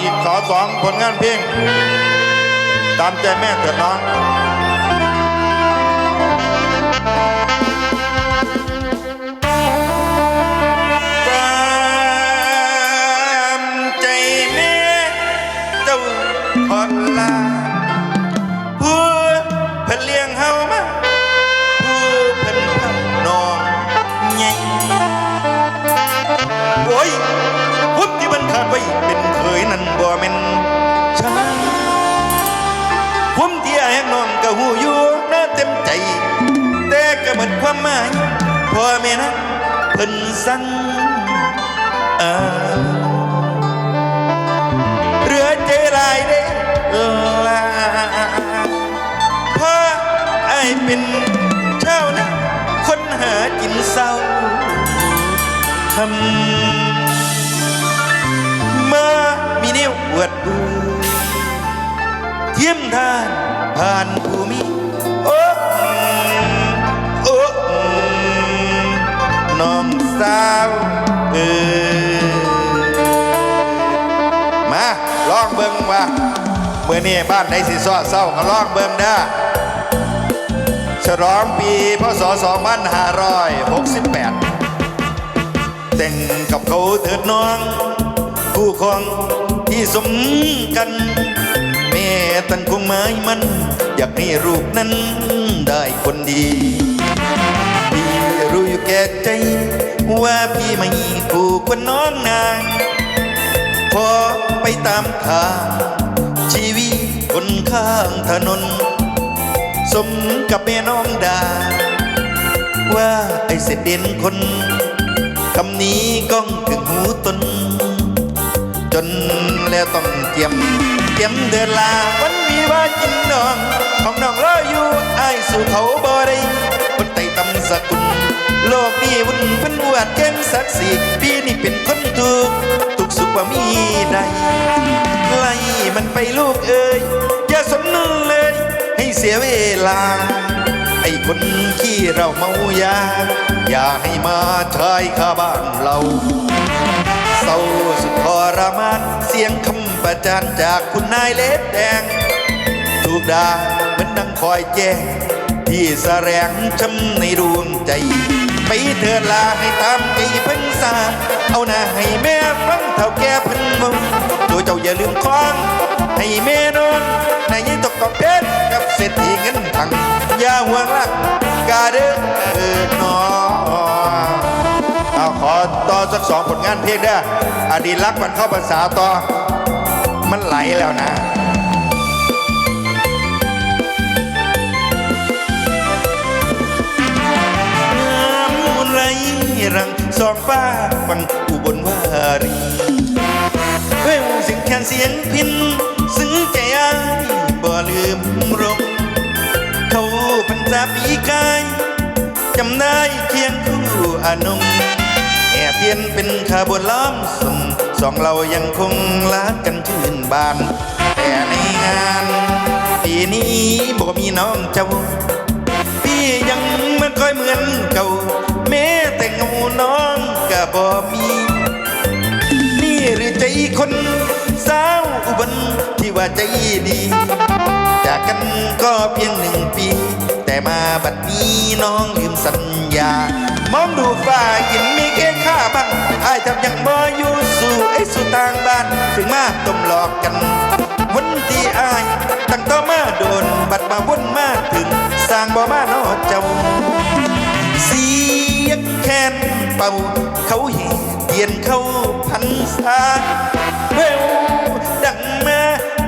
อีกสอสองผลงานเพลงตามใจแม่เถิดน้องตามใจแม่เจ้าทอดลาผู้เพิ่นเลี้ยงเฮามาผู้เพิ่นพักน้องใหญ่โอ้ย พุทธที่มันขาดไว้เป็นเคยนั่นบ่แม่นชายผมที่แหกน้องก็หูอยู่น่าเต็มใจ แต่ก็หมดความหมายพ่อแม่นะเพิ่นสั่งอาเรือเจลายเด้ลาพราะไอ้เป็นเช่านะคนหากินเศร้าทำ นิ้วอวดบูเทียมทานผ่านภูมิโอ้โอ้น้องสาวเออมาลองเบิ่งว่าเมื่อนี้บ้านไหนสิซ้อเศร้าก็ลองเบิ่งเด้อฉลองปีพศ2568 แต่งกับเขาเถิดน้อง ผู้ครอง สมกัน แม่ตันคงหมายมัน อยากให้ลูกนั้นได้คนดีพี่รู้อยู่แก่ใจ ว่าพี่ไม่คู่ควรน้องนางพอไปตามทางชีวิตคนข้างถนน สมกับแม่น้องดา ว่าไอเสด็จเด่นคน คำนี้ก้องถึงหูตน นแล้วต้องเจียมเจียมเดินลาวันมีว่ากินน้องของน้องรออยู่ไอ้ายสู่เขาบ่ได้คนไต่ตำสกุลโลกนี้วุ่นเพันอวดแก้มศักดิ์ศรีพี่นี่เป็นคนทุกทุกสุขว่ามีใดไล่มันไปลูกเอ้ยอย่าสนเลย ให้เสียเวลา ไอ้คนขี้เราเมายา อย่าให้มาชายคาบ้านเรา ศร้าสุดทรมาน เสียงคำประจานจากคุณนายเล็บแดง ถูกด่าเหมือนดังคอยแจ้ง ที่แสลงช้ำในดวงใจ ไปเถิดลาให้ตามใจเพิ่นสาเอาหน้าให้แม่ฟังเท่าแก่เพิ่นมึงตัวเจ้าอย่าลืมคล้อง ให้แม่นอนในยี่ตกตอกเพชรกับเศรษฐีเงินถังอย่าห่วงรักกาเด้อเอิดนอเอาขอต่อ สองผลงานเพลงเด้ออดีตรักมันเข้าภาษาต่อ มันไหลแล้วนะมูไหลรังสองฟ้าฟังอุบลวารีเว้วสียงแคนเสียงพินซึ้งใจอ้ายบ่ลืมรงเขาพันษาปีกายจำได้เคียงคู่อนง ยนเป็นขบวนล้อมส่งสองเรายังคงรักกันชื่นบาน แต่ในงานปีนี้บ่มีน้องเจ้า พี่ยังไม่ค่อยเหมือนเก่าแม้แต่งาน้องก็บ่มี นี่หรือใจคนสาวอุบลที่ว่าใจดี จากกันก็เพียงหนึ่งปี มาบัดนี้น้องลืมสัญญา มองดูฟ้าหินมีแค่ค่าบ้างอายทำยังบ่อยู่สู่ไอ้สู่ทางบ้าน ถึงมาต้มหลอกกัน วันที่อาย ตั้งต่อมาโดน บัดมาวนมาถึง สร้างบ่มานอเจ้าเสียงแคนเป่าเขาเหีเตียนเข้าพันษาเววดังมา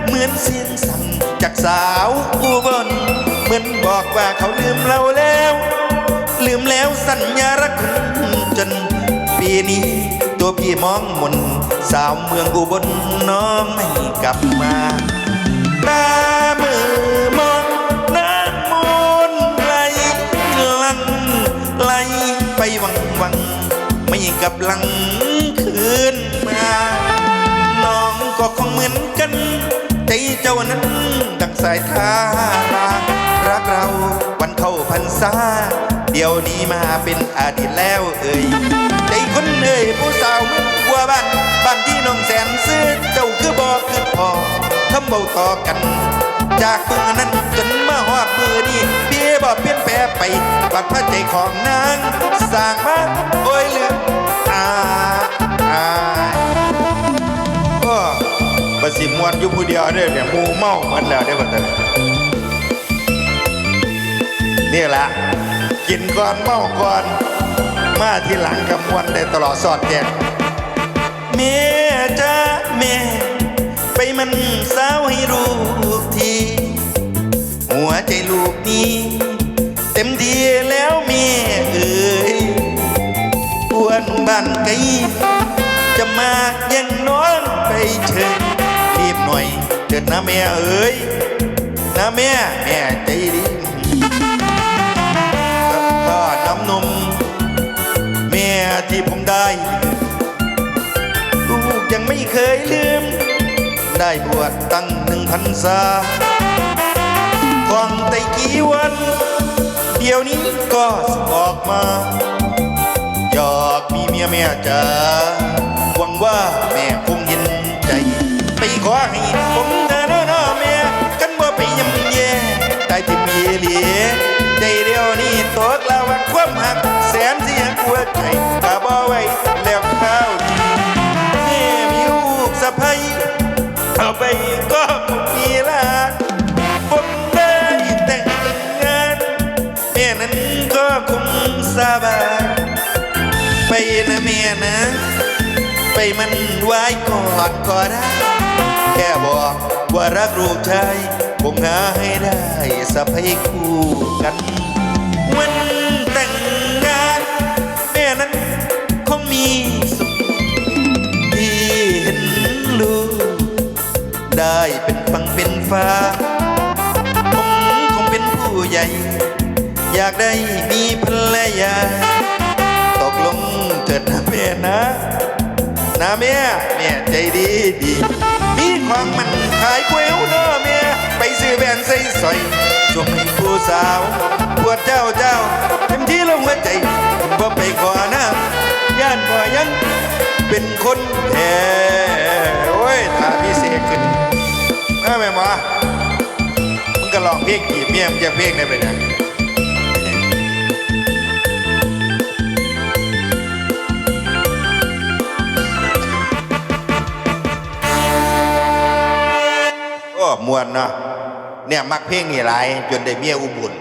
เหมือนเสียงสั่งจากสาวอุบล มือนบอกว่าเขาลืมเราแล้ว ลืมแล้วสัญญารักคุณจนปีนี้ ตัวพี่มองมนสาวเมืองอุบลน้องไม่กลับมาตามือมองน้ำมูลไหลลังไหลไปวังวังไม่กลับหลังคืนมา น้องก็คงเหมือนกัน ใจเจ้านั้นดังสายทา รักเราวันเข้าพรรษา เดี๋ยวนี้มาเป็นอดีตแล้วเอ่ยใจคนเอ่ยผู้สาวมืองบัวบ้านบ้านที่น้องแสนซื้อเจ้าคือบอกคือพอทำเบาต่อกัน จากมือนั้นจนมาฮอดมือนี้เบี้ยบ่เปลี่ยนแปลไปปัดพระใจของนางสร้างมาโอ้ยลืมอาอาก็ประสิมวนอยู่ผู้เดียวเด้อเนี่ยมูเมาหมดแล้วเด้อบัดนี้ นี่แหละ กินก่อนเมาก่อน มาที่หลังกำมวนได้ตลอดสอดแจกแม่จ้าแม่ไปมันสาวให้รู้ทีหัวใจลูกนี้ เต็มทีแล้วแม่เอ่ยอ้วนบ้านไกลจะมายังน้องไปเชิญรีบหน่อยเถิดนะแม่เอ้ยนะแม่แม่ใจดี นม แม่ที่ผมได้ ลูกยังไม่เคยลืม ได้บวชตั้งหนึ่งพันษาท่องแต่กี่วัน เดี๋ยวนี้ก็ออกมาอยากมีเมียแม่จ๋าหวังว่าแม่คงเห็นใจ ไปขอให้ผมเดินหน้าแม่กันว่าไปยำแย่ได้ที่มีเหลีย ใจเดียวนี้ตกละวันความหัก แสนเสียหัวใจกะบ่ไว้แล้วข้าวดีแม่มีลูกสะใภ้เอาไปก็มีลานผมได้แต่งงานแม่นั้นก็คงสบายไปนะเมียนะ ไปมันไว้ก่อนก็ได้ แค่บอกว่ารักลูกชาย ผมหาให้ได้สะพายคู่กันวันแต่งงานแม่นั้นคงมีสุขที่เห็นลูกได้เป็นฟังเป็นฟ้าผมคงเป็นผู้ใหญ่ อยากได้มีภรรยา ตกลงเถิดนะแม่นะนะแม่แม่ใจดีดี มีของมันขายก๋วยเน้อแม่ ไปซื้อแบนใส่สอยจงให้ผู้สาวปวดเจ้าเจ้าเต็มที่ลงหัวใจบ่ไปขอน้ำย่านบ่ยังเป็นคนแท้โอ้ยตาพิเศษขึ้นเอ้าแม่หมอมึงก็ลองเพลงกีบเมียมึงจะเพลงได้ไปเนี่ยมวนเนาะ เนี่ยมักเพลงนี่หลายจนได้เมียอุบุญ